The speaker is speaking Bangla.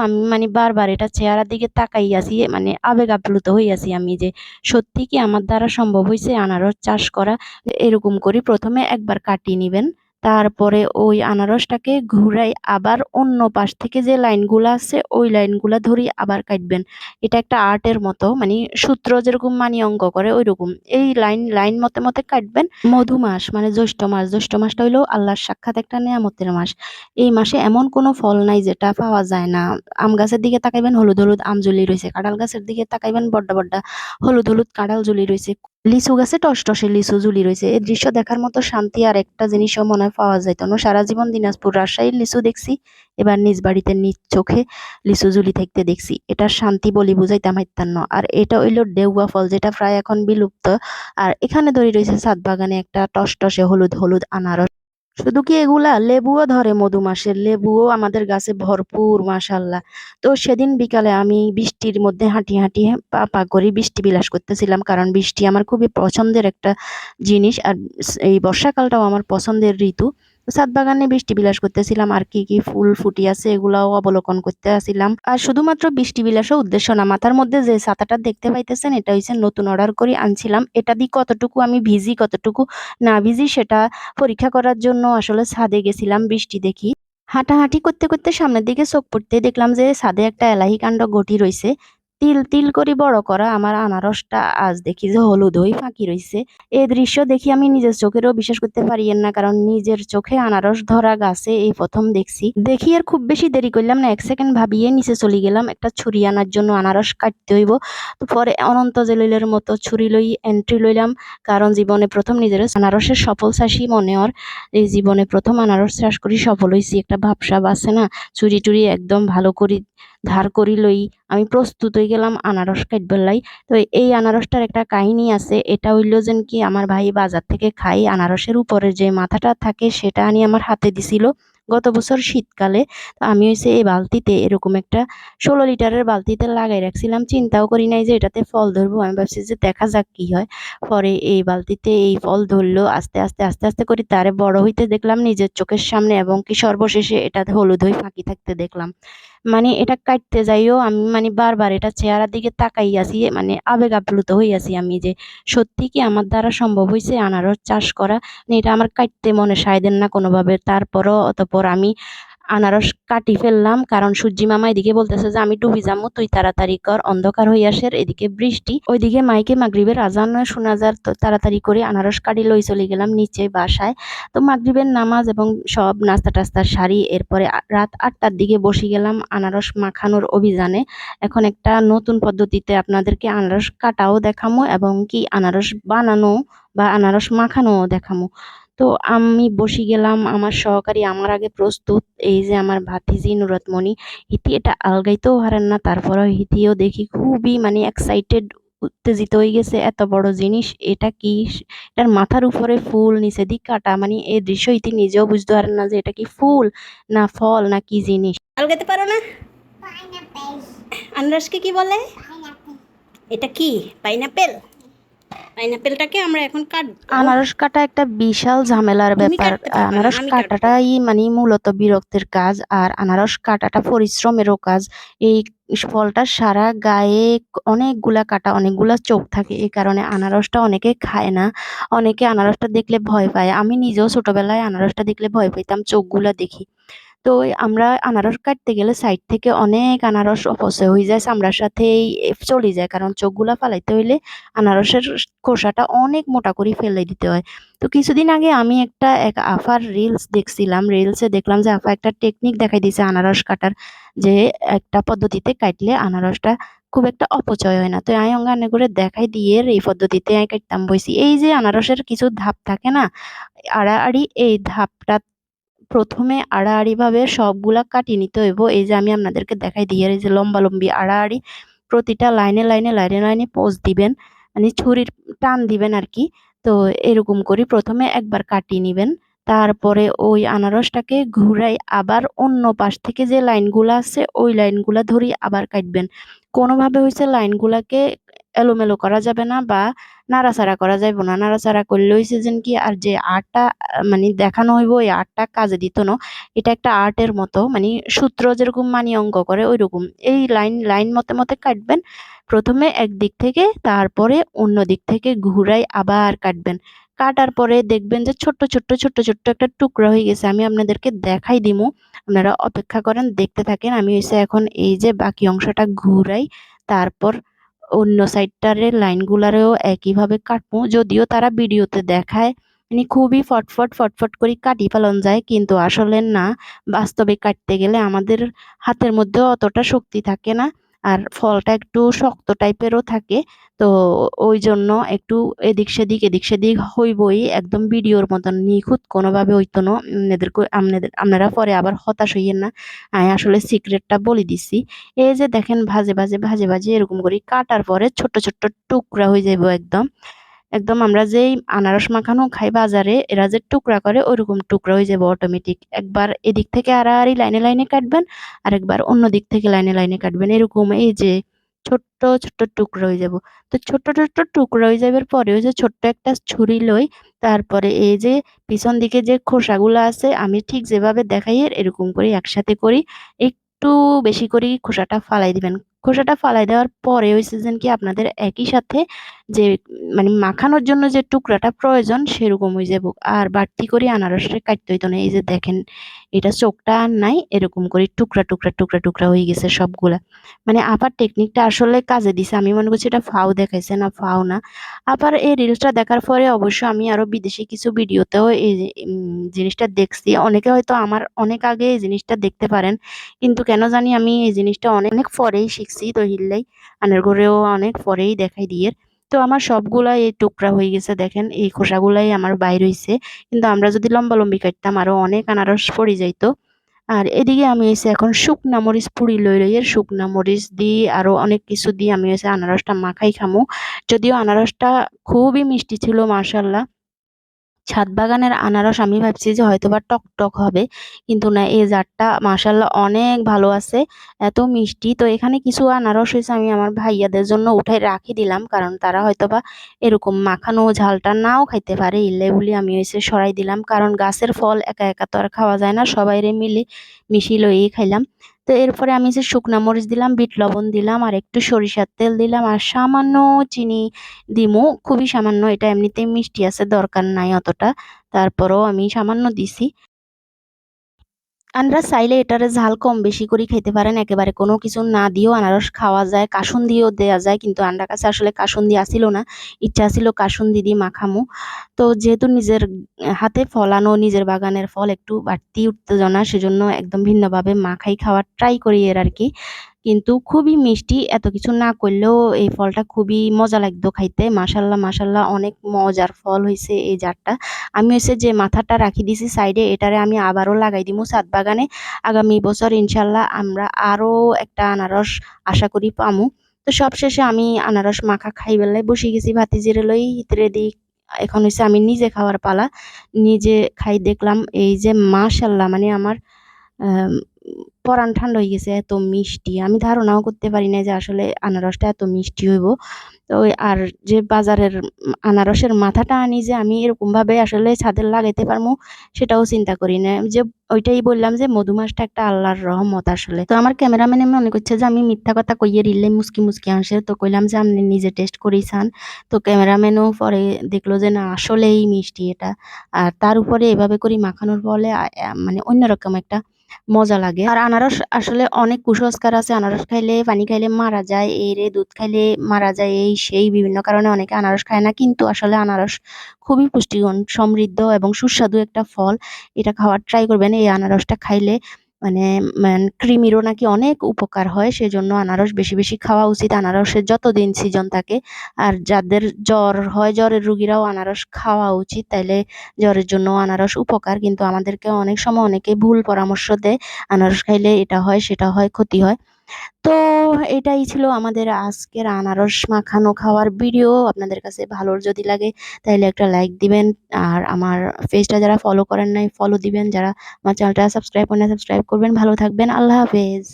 আমি মানে বারবার এটা চেহারার দিকে তাকাই আছি মানে আবেগ আপ্লুত হইয়াছি আমি যে সত্যি কি আমার দ্বারা সম্ভব হয়েছে আনারস চাষ করা? এরকম করে প্রথমে একবার কাটিয়ে নিবেন। তারপরে ওই আনারসটাকে ঘুরাই আবার অন্য পাশ থেকে যে লাইনগুলা আছে, ওই লাইনগুলা ধরি আবার কাটবেন। এটা একটা আর্টের মতো মানে সূত্র যেরকম মানি অঙ্ক করে, ওইরকম। এই লাইন লাইন মতে মতে কাটবেন। মধু মাস মানে জ্যৈষ্ঠ মাস। জ্যৈষ্ঠ মাসটা হইল আল্লাহর সাক্ষাৎ একটা নেয়ামতের মাস। এই মাসে এমন কোনো ফল নাই যেটা পাওয়া যায় না। আম গাছের দিকে তাকাইবেন, হলুদ হলুদ আম ঝুলি রইছে। কাঁঠাল গাছের দিকে তাকাইবেন, বড্ডা বড্ডা হলুদ হলুদ কাঁঠাল ঝুলি রইছে। লিচু গাছে টসটসে লিচু ঝুলি রইছে। এই দৃশ্য দেখার মতো শান্তি আর একটা জিনিসও মনে হয় পাওয়া যাইত না। সারা জীবন দিনাজপুর, রাজশাহীর লিচু দেখছি। এবার নিজ বাড়িতে নিজ চোখে লিচু ঝুলি থাকতে দেখছি। এটা শান্তি বলি বুঝাইতাম পাইতাম আর এটা হইল ডেউয়া ফল, যেটা প্রায় এখন বিলুপ্ত। আর এখানে ধরে রয়েছে সাত বাগানে একটা টসটসে হলুদ হলুদ আনারস। শুধু কি এগুলা? লেবুও ধরে মধু মাসের। লেবুও আমাদের গাছে ভরপুর, মাশাল্লাহ। তো সেদিন বিকালে আমি বৃষ্টির মধ্যে হাঁটি হাঁটি পা পা করি বৃষ্টি বিলাস করতেছিলাম কারণ বৃষ্টি আমার খুবই পছন্দের একটা জিনিস। আর এই বর্ষাকালটাও আমার পছন্দের ঋতু। ছাদ বাগানে বৃষ্টি বিলাস করতেছিলাম, আর কি কি ফুল ফুটি আছে এগুলাও অবলোকন করতে আসিলাম। আর শুধুমাত্র বৃষ্টি বিলাসও উদ্দেশ্য না, মাথার মধ্যে যে ছাতাটা দেখতে পাইতেছেন, এটা হচ্ছে নতুন অর্ডার করে আনছিলাম। এটা দিয়ে কতটুকু আমি ভিজি, কতটুকু না ভিজি, সেটা পরীক্ষা করার জন্য আসলে ছাদে গেছিলাম বৃষ্টি দেখি। হাঁটাহাঁটি করতে করতে সামনের দিকে চোখ পড়তে দেখলাম যে ছাদে একটা এলাহি কাণ্ড ঘটি রইছে। তিল তিল করে বড় করা, আমার আনারসটা আজ দেখি যে হলুদ হয়ে ফাঁকি রইছে। এই দৃশ্য দেখি আমি নিজের চোখেরও বিশ্বাস করতে পারিয়েন না, কারণ নিজের চোখে আনারস ধরা গাছে এই প্রথম দেখছি। দেখি আর খুব বেশি দেরি করলাম না, এক সেকেন্ড ভাবিয়ে নিচে চলে গেলাম, একটা ছুরি আনার জন্য আনারস কাটতে হইব। তো পরে অনন্ত জলিলের মতো ছুরি লই এন্ট্রি লইলাম, কারণ জীবনে প্রথম নিজের আনারসের সফল চাষি মনে হর এই জীবনে প্রথম আনারস চাষ করি সফল হয়েছি একটা ভাবসাব আছে না, ছুরি টুরি একদম ভালো করি ধার করি লই আমি প্রস্তুত হয়ে গেলাম আনারস কাটবার লাই। তো এই আনারসটার একটা কাহিনী আছে, এটা হইল যেন কি আমার ভাই বাজার থেকে খাই আনারসের উপরে যে মাথাটা থাকে সেটা আনি আমার হাতে দিছিল গত বছর শীতকালে। তো আমি হয়েছে এই বালতিতে এরকম একটা ষোলো লিটারের বালতিতে লাগাই রাখছিলাম, চিন্তাও করি নাই যে এটাতে ফল ধরবো। আমি ভাবছি যে দেখা যাক কি হয়। পরে এই বালতিতে এই ফল ধরলো, আস্তে আস্তে আস্তে আস্তে করে তারে বড় হইতে দেখলাম নিজের চোখের সামনে এবং কি সর্বশেষে এটাতে হলুদ হয়ে ফাঁকি থাকতে দেখলাম। মানে এটা কাটতে যাইও, আমি মানে বারবার এটা চেহারার দিকে তাকাই আছি মানে আবেগ আপ্লুত হইয়াছি আমি যে সত্যি কি আমার দ্বারা সম্ভব হয়েছে আনারস চাষ করা? মানে এটা আমার কাটতে মনে সায় দেন না কোনোভাবে, তারপরও অতপর আমি আনারস কাটি ফেললাম, কারণ সূর্যি মামা এদিকে বলতেছে যে, আমি ডুবি যাব তুই তাড়াতাড়ি কর, অন্ধকার আসার এদিকে বৃষ্টি। ওইদিকে মাইকে মাগরিবের আজান শোনা যার তাড়াতাড়ি করে আনারস কাটি লই চলে গেলাম নিচে বাসায়। তো মাগরিবের নামাজ এবং সব নাস্তা টাস্তা সারি, এরপরে রাত আটটার দিকে বসে গেলাম আনারস মাখানোর অভিযানে। এখন একটা নতুন পদ্ধতিতে আপনাদেরকে আনারস কাটাও দেখামো, এবং কি আনারস বানানো বা আনারস মাখানোও দেখামো। তো আমি বসে গেলাম আমার সহকারী আমার আগে প্রস্তুত এই যে আমার ভাতিজি নুরতমণি হিতি এটা আলগাইতেও হারেন না তারপরেও হিতিও দেখি খুবই মানে এক্সাইটেড উত্তেজিত হয়ে গেছে এত বড় জিনিস এটা কি এটার মাথার উপরে ফুল নিচে দিক কাটা মানে এই দৃশ্য ইতি নিজেও বুঝতে পারেন না যে এটা কি ফুল না ফল না কি জিনিস। আলগাতে পারো না? আনারসকে কি বলে? এটা কি? পাইনাপেল পাইনাপেলটাকে আমরা এখন কাট আনারস কাটা একটা বিশাল ঝামেলার ব্যাপার। আনারস কাটাটাই মানে মূলত বিরক্তের কাজ আর আনারস কাটাটা পরিশ্রমেরও কাজ। এই ফলটার সারা গায়ে অনেকগুলা কাটা অনেকগুলা চোখ থাকে এই কারণে আনারসটা অনেকে খায় না। অনেকে আনারসটা দেখলে ভয় পায়। আমি নিজেও ছোটবেলায় আনারসটা দেখলে ভয় পাইতাম চোখগুলা দেখি। তো আমরা আনারস কাটতে গেলে সাইড থেকে অনেক আনারস অপচয় হয়ে যায়, চামড়ার সাথেই চলে যায়। কারণ চোখগুলা ফালাইতে হইলে আনারসের খোসাটা অনেক মোটা করে ফেলে দিতে হয়। তো কিছুদিন আগে আমি একটা, এক আফার রিলস দেখছিলাম। রিলসে দেখলাম যে আফা একটা টেকনিক দেখাই দিয়েছে আনারস কাটার, যে একটা পদ্ধতিতে কাটলে আনারসটা খুব একটা অপচয় হয় না। তো আমি অঙ্গানে করে দেখাই দিয়ে এই পদ্ধতিতে আমি কাটতাম বইছি। এই যে আনারসের কিছু ধাপ থাকে না, আড়াআড়ি এই ধাপটা প্রথমে আড়াআড়িভাবে সবগুলা কাটিয়ে নিতে হইব। এই যে আমি আপনাদেরকে দেখাই দিয়ে এই যে লম্বা লম্বি আড়াআড়ি প্রতিটা লাইনে লাইনে লাইনে লাইনে পোজ দিবেন মানে ছুরির টান দিবেন আর কি। তো এরকম করে প্রথমে একবার কাটিয়ে নিবেন, তারপরে ওই আনারসটাকে ঘুরাই আবার অন্য পাশ থেকে যে লাইনগুলো আছে, ওই লাইনগুলা ধরি আবার কাটবেন। কোনোভাবে হয়েছে লাইনগুলাকে এলোমেলো করা যাবে না বা নাড়াচাড়া করা যাইব না। নাড়াচাড়া করলে হইছে যেন কি, আর যে আর্টটা মানে দেখানো হইব ওই আর্টটা কাজে দিত না। এটা একটা আর্টের মতো মানে সূত্র যেরকম মানি অঙ্ক করে ওই রকম এই লাইন লাইন মতে মতে কাটবেন। প্রথমে একদিক থেকে, তারপরে অন্য দিক থেকে ঘুরাই আবার কাটবেন। কাটার পরে দেখবেন যে ছোট্ট ছোট্ট ছোট্ট ছোট্ট একটা টুকরা হয়ে গেছে। আমি আপনাদেরকে দেখাই দিমু। আপনারা অপেক্ষা করেন, দেখতে থাকেন। আমি হচ্ছে এখন এই যে বাকি অংশটা ঘুরাই, তারপর অন্য সাইডটারে লাইনগুলারেও একইভাবে কাটবো। যদিও তারা ভিডিওতে দেখায় মানে খুবই ফটফট ফটফট করে কাটি ফেলন যায়, কিন্তু আসলে না। বাস্তবে কাটতে গেলে আমাদের হাতের মধ্যেও অতটা শক্তি থাকে না। আর ফলটা একটু শক্ত টাইপেরও থাকে, তো ওই জন্য একটু এদিক সেদিক এদিক সেদিক হইবই, একদম ভিডিওর মতন নিখুঁত কোনোভাবে হইতো না। আপনাদেরকে আপনাদের আপনারা পরে আবার হতাশ হইয়েন না। আমি আসলে সিক্রেটটা বলে দিছি। এই যে দেখেন ভাজে ভাজে ভাজে ভাজে এরকম করে কাটার পরে ছোট ছোট টুকরা হয়ে যাইব একদম। একদম আমরা যেই আনারস মাখানো খাই বাজারে, এরা যে টুকরা করে ওইরকম টুকরা হয়ে যাবে অটোমেটিক একবার এদিক থেকে আড়াআড়ি লাইনে লাইনে কাটবেন আর একবার অন্য দিক থেকে লাইনে লাইনে কাটবেন। এরকম এই যে ছোট্ট ছোট্ট টুকরা হয়ে যাব। তো ছোট্ট ছোট্ট টুকরা হয়ে যাবার পরে ওই যে ছোট্ট একটা ছুরি লই, তারপরে এই যে পিছন দিকে যে খোসাগুলো আছে, আমি ঠিক যেভাবে দেখাই এরকম করে একসাথে করি। একটু বেশি করে খোসাটা ফালাই দিবেন। খোসাটা ফালাই দেওয়ার পরে ওই সিজন কি আপনাদের একই সাথে যে মানে মাখানোর জন্য যে টুকরাটা প্রয়োজন সেরকম হয়ে যাব। আর বাড়তি করে আনারসটা কাটতে হইতো না। এই যে দেখেন এটা চোখটা আর নাই, এরকম করে টুকরা টুকরা টুকরা টুকরা হয়ে গেছে সবগুলা। মানে আপার টেকনিকটা আসলে কাজে দিছে। আমি মনে করছি এটা ফাও দেখাইছে না, ফাও না। আবার এই রিলসটা দেখার পরে অবশ্য আমি আরও বিদেশি কিছু ভিডিওতেও এই জিনিসটা দেখছি। অনেকে হয়তো আমার অনেক আগে এই জিনিসটা দেখতে পারেন, কিন্তু কেন জানি আমি এই জিনিসটা অনেক অনেক পরেই শিখছি তো হিললাই আনের ঘরেও অনেক পরেই দেখাই দিয়ে। তো আমার সবগুলা এই টুকরা হয়ে গেছে, দেখেন, এই খোসাগুলাই আমার বাইর হয়েছে কিন্তু আমরা যদি লম্বা লম্বি কাটতাম আরও অনেক আনারস পড়ে যাইতো। আর এদিকে আমি এসে এখন শুকনা মরিচ পুড়ি লই লই, এর শুকনা মরিচ দিয়ে আরও অনেক কিছু দিয়ে আমি এসে আনারসটা মাখাই খামো। যদিও আনারসটা খুবই মিষ্টি ছিল মার্শাল্লাহ ছাদ বাগানের আনারস আমি ভাবছি যে হয়তোবা টক টক হবে, কিন্তু না, এই জারটা মাশাল্লাহ অনেক ভালো আছে, এত মিষ্টি। তো এখানে কিছু আনারস হয়েছে আমি আমার ভাইয়াদের জন্য উঠাই রাখি দিলাম, কারণ তারা হয়তোবা এরকম মাখানো ঝালটা নাও খাইতে পারে। ইলে বলি আমি এসে সরাই দিলাম, কারণ গাছের ফল একা একা তো আর খাওয়া যায় না, সবাইরে মিলে মিশিয়ে লইয়ে খাইলাম। তো এরপরে আমি যে শুকনো মরিচ দিলাম, বিট লবণ দিলাম, আর একটু সরিষার তেল দিলাম, আর সামান্য চিনি দিমু। খুবই সামান্য, এটা এমনিতেই মিষ্টি আছে, দরকার নাই অতটা। তারপরেও আমি সামান্য দিছি। আমরা চাইলে এটার ঝাল কম বেশি করে খেতে পারেন। একেবারে কোনো কিছু না দিয়েও আনারস খাওয়া যায়, কাসুন দিয়েও দেওয়া যায়, কিন্তু আনার কাছে আসলে কাসুন দিয়ে আসিল না। ইচ্ছা ছিল কাসুন দিদি মাখামো। তো যেহেতু নিজের হাতে ফলানো নিজের বাগানের ফল একটু বাড়তি উত্তেজনা, সেজন্য একদম ভিন্নভাবে মাখাই খাওয়ার ট্রাই করি এর আর কি। কিন্তু খুবই মিষ্টি, এত কিছু না করলেও এই ফলটা খুবই মজা লাগতো খাইতে। মাসাল্লাহ মাসাল্লাহ অনেক মজার ফল হয়েছে এই জারটা। আমি হচ্ছে যে মাথাটা রাখি দিছি সাইডে, এটারে আমি আবারও লাগাই দিব ছাদ বাগানে। আগামী বছর ইনশাল্লাহ আমরা আরও একটা আনারস আশা করি পামু। তো সবশেষে আমি আনারস মাখা খাই বেলায় বসে গেছি ভাতিজিরে লই হিতরে দিই এখন হচ্ছে আমি নিজে খাওয়ার পালা। নিজে খাই দেখলাম, এই যে মাশাল্লাহ মানে আমার পরাণ ঠান্ডা হয়ে গেছে, এত মিষ্টি। আমি ধারণাও করতে পারি না যে আসলে আনারসটা এত মিষ্টি হইব। তো আর যে বাজারের আনারসের মাথাটা আনি যে আমি এরকমভাবে আসলে ছাদের লাগাইতে পারব সেটাও চিন্তা করি না যে ওইটাই বললাম যে মধুমাসটা একটা আল্লাহর রহমত আসলে। তো আমার ক্যামেরাম্যানে মনে করছে যে আমি মিথ্যা কথা কইয়ে রিলে মুসকি মুসকি আসে তো কইলাম যে আপনি নিজে টেস্ট করেছেন তো ক্যামেরাম্যানও পরে দেখল যে না, আসলেই মিষ্টি এটা। আর তার উপরে এভাবে করে মাখানোর ফলে মানে অন্যরকম একটা মজা লাগে। আর আনারস আসলে অনেক কুসংস্কার আছে। আনারস খাইলে পানি খাইলে মারা যায় এই রে দুধ খাইলে মারা যায়, এই সেই বিভিন্ন কারণে অনেকে আনারস খায় না। কিন্তু আসলে আনারস খুবই পুষ্টিগুণ, সমৃদ্ধ এবং সুস্বাদু একটা ফল। এটা খাওয়ার ট্রাই করবেন, এই আনারসটা খাইলে মানে কৃমিরও নাকি অনেক উপকার হয়, সেজন্য আনারস বেশি বেশি খাওয়া উচিত। আনারসের যতদিন সিজন থাকে, আর যাদের জ্বর হয়, জ্বরের রুগীরাও আনারস খাওয়া উচিত। তাইলে জ্বরের জন্য আনারস উপকার, কিন্তু আমাদেরকে অনেক সময় অনেকে ভুল পরামর্শ দেয়। আনারস খাইলে এটা হয়, সেটা হয়, ক্ষতি হয়। তো এটাই ছিল আমাদের আজকের আনারস মাখানো খাওয়ার ভিডিও আপনাদের কাছে ভালো যদি লাগে, তাহলে একটা লাইক দিবেন। আর আমার পেজটা যারা ফলো করেন নাই ফলো দিবেন। যারা আমার চ্যানেলটা সাবস্ক্রাইব করেন সাবস্ক্রাইব করবেন। ভালো থাকবেন। আল্লাহ হাফেজ।